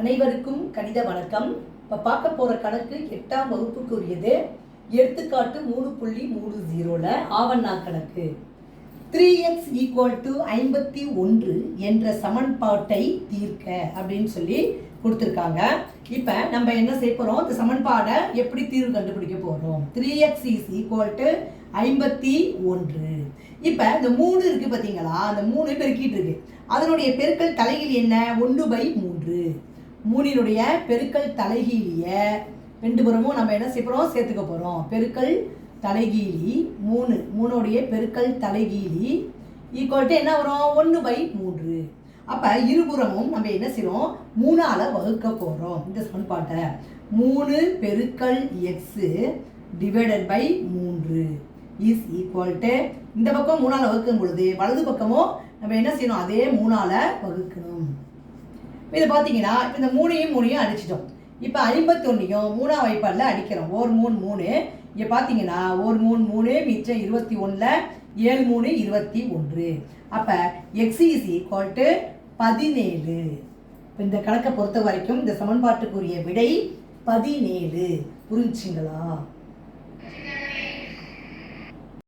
அனைவருக்கும் கணித வணக்கம். இப்போ பார்க்க போகிற கணக்கு எட்டாம் வகுப்புக்குரியது. எடுத்துக்காட்டு மூணு புள்ளி மூணு ஜீரோவில் ஆவண்ணா கணக்கு. த்ரீ எக்ஸ் ஈக்குவல் டு ஐம்பத்தி ஒன்று என்ற சமன்பாட்டை தீர்க்க அப்படின்னு சொல்லி கொடுத்துருக்காங்க. இப்போ நம்ம என்ன செய்ய போகிறோம் இந்த சமன்பாடை எப்படி தீர்வு கண்டுபிடிக்க போகிறோம் three X is equal to ஐம்பத்தி ஒன்று. இப்போ இந்த மூணு இருக்குது பார்த்தீங்களா அந்த மூணு பெருக்கிட்டு இருக்கு. அதனுடைய பெருக்கல் தலையில் என்ன? ஒன்று பை மூன்று. மூணினுடைய பெருக்கல் தலைகீழிய ரெண்டு புறமும் நம்ம என்ன செய்ய சேர்த்துக்க போகிறோம் பெருக்கல் தலைகீழி மூணு. மூணுடைய பெருக்கல் தலைகீழி ஈக்குவல்ட்டு என்ன வரும்? ஒன்று பை மூன்று. அப்போ இருபுறமும் நம்ம என்ன செய்கிறோம் மூணால் வகுக்க போகிறோம் இந்த சமன்பாட்டை. மூணு பெருக்கல் எக்ஸு டிவைடட் பை மூன்று இஸ் ஈக்குவல்ட்டு இந்த பக்கம் மூணால் வகுக்கும் பொழுது வலது பக்கமும் நம்ம என்ன செய்யணும்? அதே மூணால் வகுக்கணும். இதை பார்த்தீங்கன்னா இப்போ இந்த மூணையும் மூணையும் அடிச்சிட்டோம். இப்போ ஐம்பத்தொன்னையும் மூணாம் வைப்பாடில் அடிக்கிறோம். ஒரு மூணு மூணு. இங்கே பார்த்தீங்கன்னா ஒரு மூணு மூணு மிச்சம் இருபத்தி ஒன்றில் ஏழு மூணு இருபத்தி ஒன்று. அப்போ எக்ஸ் இஸ் ஈக்குவல் டு பதினேழு. இப்போ இந்த கணக்கை பொறுத்த வரைக்கும் இந்த சமன்பாட்டுக்குரிய விடை பதினேழு. புரிஞ்சுங்களா